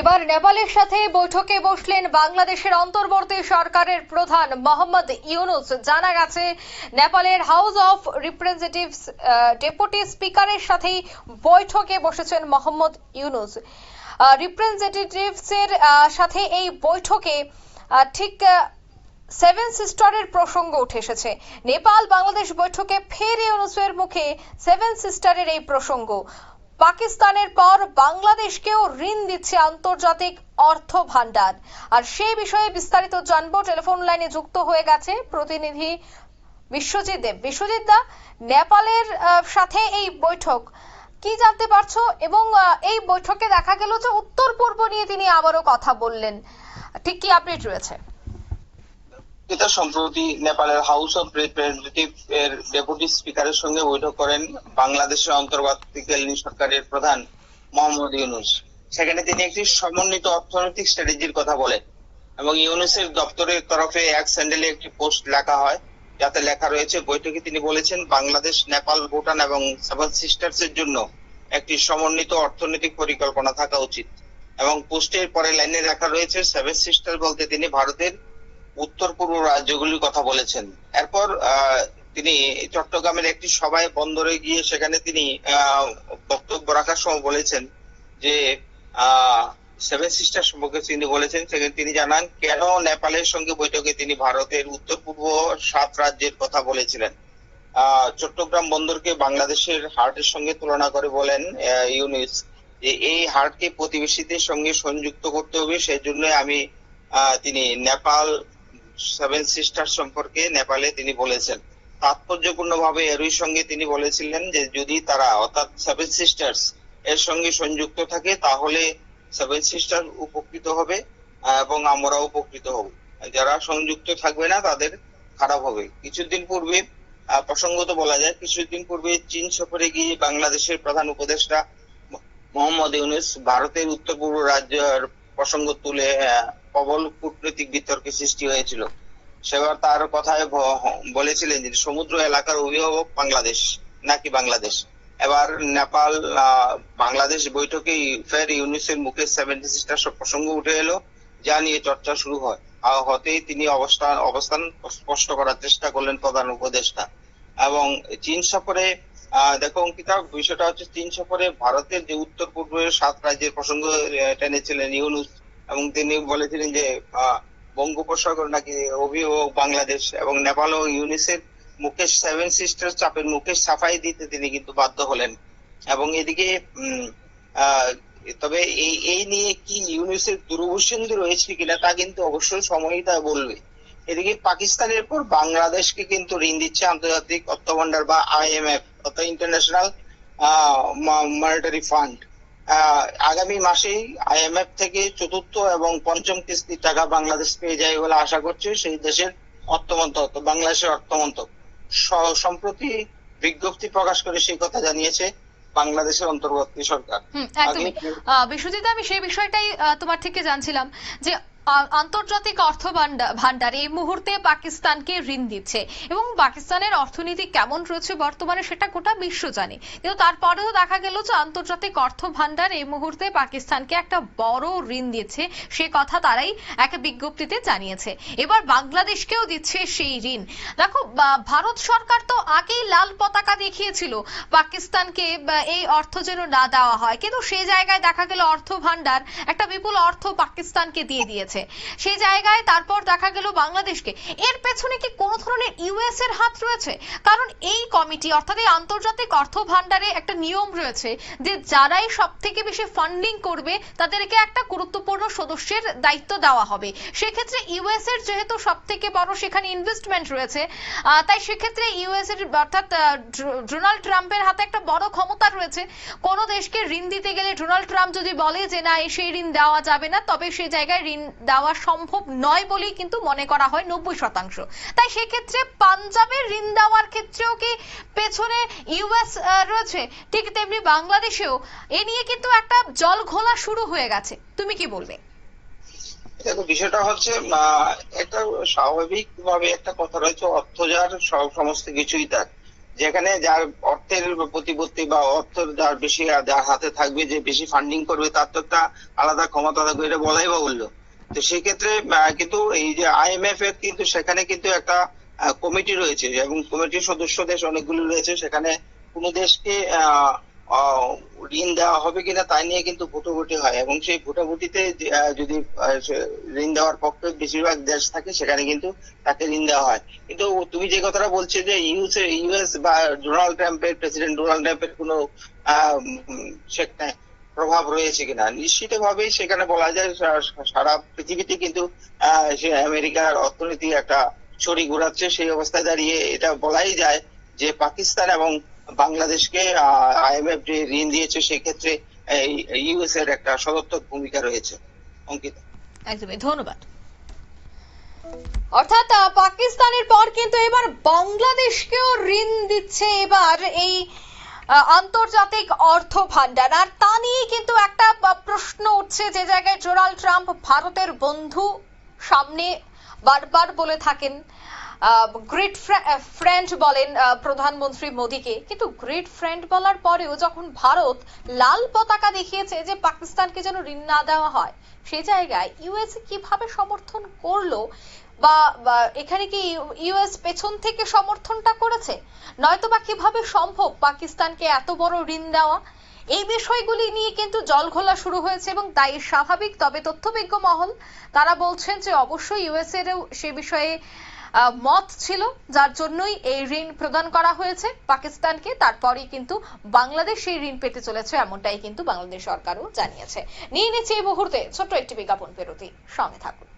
এবার নেপালের সাথে বৈঠকে বসলেন বাংলাদেশের অন্তর্বর্তী সরকারের প্রধান মোহাম্মদ ইউনুস। জানা গেছে, নেপালের হাউস অফ রিপ্রেজেন্টেটিভস ডেপুটি স্পিকারের সাথেই বৈঠকে বসেছেন মোহাম্মদ ইউনুস। রিপ্রেজেন্টেটিভস এর সাথে এই বৈঠকে ঠিক সেভেন সিস্টারের প্রসঙ্গ উঠে এসেছে। নেপাল বাংলাদেশ বৈঠকে ফের ইউনুসের মুখে সেভেন সিস্টারের এই প্রসঙ্গ। পাকিস্তানের পর বাংলাদেশকেও ঋণ দিচ্ছে আন্তর্জাতিক অর্থ ভান্ডার আর সেই বিষয়ে বিস্তারিত জানব। টেলিফোন লাইনে যুক্ত হয়ে গেছে প্রতিনিধি বিশ্বজিৎ দেব। বিশ্বজিৎ দা, নেপালের সাথে এই বৈঠক কি জানতে পারছ? এবং এই বৈঠকে দেখা গেল যে উত্তর পূর্ব নিয়ে তিনি আবারও কথা বললেন। ঠিক কি আপডেট রয়েছে? এটা সম্প্রতি নেপালের হাউস অফ রিপ্রেজেন্টেটিভ এর ডেপুটি স্পিকারের সঙ্গে বৈঠক করেন বাংলাদেশের অন্তর্বর্তীকালীন সরকারের প্রধান মোহাম্মদ ইউনুস। সেখানে তিনি একটি সমন্বিত অর্থনৈতিক স্ট্র্যাটেজির কথা বলেন এবং ইউনুসের দপ্তরের তরফে এক স্যান্ডেলে একটি পোস্ট লেখা হয়। যাতে লেখা রয়েছে, বৈঠকে তিনি বলেছেন, বাংলাদেশ, নেপাল, ভুটান এবং সেভেন সিস্টার্স এর জন্য একটি সমন্বিত অর্থনৈতিক পরিকল্পনা থাকা উচিত। এবং পোস্টের পরে লাইনে লেখা রয়েছে, সেভেন সিস্টার বলতে তিনি ভারতের উত্তর পূর্ব রাজ্যগুলির কথা বলেছেন। এরপর তিনি চট্টগ্রামের একটি সভায় বন্দরে গিয়ে সেখানে তিনি বক্তব্য রাখার সময় বলেছেন যে সেভেন সিস্টার সম্পর্কে তিনি বলেছেন, সেখানে তিনি জানান, কেন নেপালের সঙ্গে বৈঠকে তিনি ভারতের উত্তর পূর্ব সাত রাজ্যের কথা বলেছিলেন। চট্টগ্রাম বন্দরকে বাংলাদেশের হার্টের সঙ্গে তুলনা করে বলেন ইউনুস, যে এই হার্টকে প্রতিবেশীদের সঙ্গে সংযুক্ত করতে হবে, সেজন্য আমি তিনি নেপাল সেভেন সিস্টার সম্পর্কে নেপালে তিনি বলেছেন। তাৎপর্যপূর্ণ ভাবে এরই সঙ্গে তিনি বলেছিলেন যে, যদি তারা অর্থাৎ সেভেন সিস্টার্স এর সঙ্গে সংযুক্ত থাকে, তাহলে সেভেন সিস্টার উপকৃত হবে এবং আমরা উপকৃত হব। যারা সংযুক্ত থাকবে না, তাদের খারাপ হবে। কিছুদিন পূর্বে প্রসঙ্গত বলা যায়, কিছুদিন পূর্বে চীন সফরে গিয়ে বাংলাদেশের প্রধান উপদেষ্টা মোহাম্মদ ইউনুস ভারতের উত্তর পূর্ব রাজ্যের প্রসঙ্গ তুলে প্রবল কূটনৈতিক বিতর্কের সৃষ্টি হয়েছিল। সেবার তার কথায় বলেছিলেন যে, সমুদ্র এলাকার অভিভাবক বাংলাদেশ, নাকি বাংলাদেশ? এবার নেপাল বাংলাদেশ বৈঠকে ফের ইউনিসের মুখে সেভেন্টি সিস্টার প্রসঙ্গ উঠে এলো, যা নিয়ে চর্চা শুরু হয়। হতেই তিনি অবস্থান অবস্থান স্পষ্ট করার চেষ্টা করলেন প্রধান উপদেষ্টা। এবং চীন সফরে দেখো অঙ্কিতা, বিষয়টা হচ্ছে চীন সফরে ভারতের যে উত্তর পূর্বের সাত রাজ্যের প্রসঙ্গ টেনেছিলেন ইউনুস। এবং তিনি বলেছিলেন যে বঙ্গোপসাগর নাকি অভিভাবক বাংলাদেশ এবং নেপাল ও ইউনিসের মুকেশ সেভেন সিস্টার চাপের মুকেশ সাফাই দিতে তিনি কিন্তু বাধ্য হলেন। এবং এদিকে তবে এই এই নিয়ে কি ইউনিসের দুরবসন্ধি রয়েছে কিনা তা কিন্তু অবশ্যই সময়ই তা বলবে। এদিকে পাকিস্তানের পর বাংলাদেশকে কিন্তু ঋণ দিচ্ছে আন্তর্জাতিক অর্থ ভান্ডার বা আইএমএফ অর্থাৎ ইন্টারন্যাশনাল মনিটারি ফান্ড আগামী মাসেই আইএমএফ থেকে চতুর্থ এবং পঞ্চম কিস্তির টাকা বাংলাদেশ পেয়ে যায় বলে আশা করছে। সেই দেশের অর্থমন্ত্রক বাংলাদেশের অর্থমন্ত্রক। সম্প্রতি বিজ্ঞপ্তি প্রকাশ করে সেই কথা জানিয়েছে বাংলাদেশের অন্তর্বর্তী সরকার। বিশ্বজিৎ আমি সেই বিষয়টাই তোমার থেকে জানছিলাম যে আন্তর্জাতিক অর্থ ভান্ডা- ভান্ডার এই মুহূর্তে পাকিস্তানকে ঋণ দিচ্ছে। এবং পাকিস্তানের অর্থনীতি কেমন রয়েছে বর্তমানে সেটা গোটা বিশ্ব জানে। কিন্তু তারপরেও দেখা গেল যে আন্তর্জাতিক অর্থ ভান্ডার এই মুহূর্তে পাকিস্তানকে একটা বড় ঋণ দিচ্ছে। সে কথা তারাই এক বিজ্ঞপ্তিতে জানিয়েছে। এবার বাংলাদেশকেও দিচ্ছে সেই ঋণ। দেখো ভারত সরকার তো আগেই লাল পতাকা দেখিয়েছিল পাকিস্তানকে এই অর্থ যেন না দেওয়া হয়। কিন্তু সেই জায়গায় দেখা গেল অর্থ ভান্ডার একটা বিপুল অর্থ পাকিস্তানকে দিয়ে দিয়েছে। সেই জায়গায় তারপর দেখা গেল বাংলাদেশকে। এর পেছনে কি কোনো ধরনের ইউএস এর হাত রয়েছে? কারণ এই কমিটি, অর্থাৎ এই আন্তর্জাতিক অর্থ ভান্ডারে একটা নিয়ম রয়েছে যে যারাই সব থেকে বেশি ফান্ডিং করবে, তাদেরকে একটা গুরুত্বপূর্ণ সদস্যের দায়িত্ব দেওয়া হবে। সেক্ষেত্রে ইউএস এর যেহেতু সব থেকে বড় সেখানে ইনভেস্টমেন্ট রয়েছে তাই সেক্ষেত্রে ইউএস এর, অর্থাৎ ডোনাল্ড ট্রাম্পের হাতে একটা বড় ক্ষমতা রয়েছে। কোন দেশকে ঋণ দিতে গেলে ডোনাল্ড ট্রাম্প যদি বলে যে, না সেই ঋণ দেওয়া যাবে না, তবে সেই জায়গায় ঋণ দেওয়া সম্ভব নয় বলেই কিন্তু মনে করা হয় নব্বই শতাংশ। তাই সেক্ষেত্রে পাঞ্জাবের ঋণ দেওয়ার ক্ষেত্রেও কি পেছনে ইউএস রয়েছে? ঠিক তেমনি বাংলাদেশেও। এ নিয়ে কিন্তু একটা জল ঘোলা শুরু হয়ে গেছে। তুমি কি বলবে? দেখো, বিষয়টা হচ্ছে একটা স্বাভাবিক ভাবে একটা কথা রয়েছে, অর্থ যার সব সমস্ত কিছুই তার। যেখানে যার অর্থের প্রতিপত্তি বা অর্থ যার বেশি, যার হাতে থাকবে, যে বেশি ফান্ডিং করবে, তার তো একটা আলাদা ক্ষমতা থাকবে, এটা বলাই বাহুল্য। তো সেক্ষেত্রে কিন্তু এই যে আইএমএফ এর কিন্তু সেখানে কিন্তু একটা কমিটি রয়েছে এবং কমিটির সদস্য দেশ অনেকগুলো রয়েছে। সেখানে কোনো দেশকে ঋণ দেওয়া হবে কিনা তাই নিয়ে কিন্তু ভোটাভুটি হয় এবং সেই ভোটাভুটিতে যদি ঋণ দেওয়ার পক্ষে বেশিরভাগ দেশ থাকে সেখানে কিন্তু তাকে ঋণ দেওয়া হয়। কিন্তু তুমি যে কথাটা বলছো যে ইউএস ইউএস বা ডোনাল্ড ট্রাম্পের প্রেসিডেন্ট ডোনাল্ড ট্রাম্পের কোনো আহ, প্রভাব রয়েছে কিনা? নিশ্চিতভাবেই সেখানে বলা যায় সারা পৃথিবীতে কিন্তু আমেরিকার অর্থনীতি একটা ছড়ি ঘোরাচ্ছে। সেই অবস্থায় দাঁড়িয়ে এটা বলাই যায় যে পাকিস্তান এবং বাংলাদেশকে আইএমএফ যে ঋণ দিয়েছে, সেক্ষেত্রে ইউএস এর একটা সদর্থক ভূমিকা রয়েছে। অঙ্কিতা। একদমই, ধন্যবাদ। অর্থাৎ পাকিস্তানের পর কিন্তু এবার বাংলাদেশকেও ঋণ দিচ্ছে। এবার এই আন্তর্জাতিক অর্থ ভান্ডার আর তা নিয়ে কিন্তু একটা প্রশ্ন উঠছে যে জায়গায় ডোনাল্ড ট্রাম্প ভারতের বন্ধু সামনে বারবার বলে থাকেন। গ্রেট ফ্রেন্ড বলেন প্রধানমন্ত্রী মোদীকে। কিন্তু গ্রেট ফ্রেন্ড বলার পরেও যখন ভারত লাল পতাকা দেখিয়েছে যে পাকিস্তানকে যেন ঋণ না দেওয়া হয়, সে জায়গায় ইউএসএ কীভাবে সমর্থন করল বা এখানে কি ইউএস পেছন থেকে সমর্থনটা করেছে? নয়তো বা কীভাবে সম্ভব পাকিস্তানকে এত বড় ঋণ দেওয়া? এই বিষয়গুলি নিয়ে কিন্তু জলঘোলা শুরু হয়েছে এবং তাই স্বাভাবিক। তবে তথ্যবিজ্ঞ মহল, তারা বলছেন যে অবশ্যই ইউএস এরও সে বিষয়ে মত ছিল, যার জন্যই এই ঋণ প্রদান করা হয়েছে পাকিস্তানকে। তারপরেই কিন্তু বাংলাদেশ সেই ঋণ পেতে চলেছে, এমনটাই কিন্তু বাংলাদেশ সরকারও জানিয়েছে। নিয়ে নিচ্ছে এই মুহূর্তে ছোট্ট একটি বিজ্ঞাপন বিরতি। সঙ্গে থাকুন।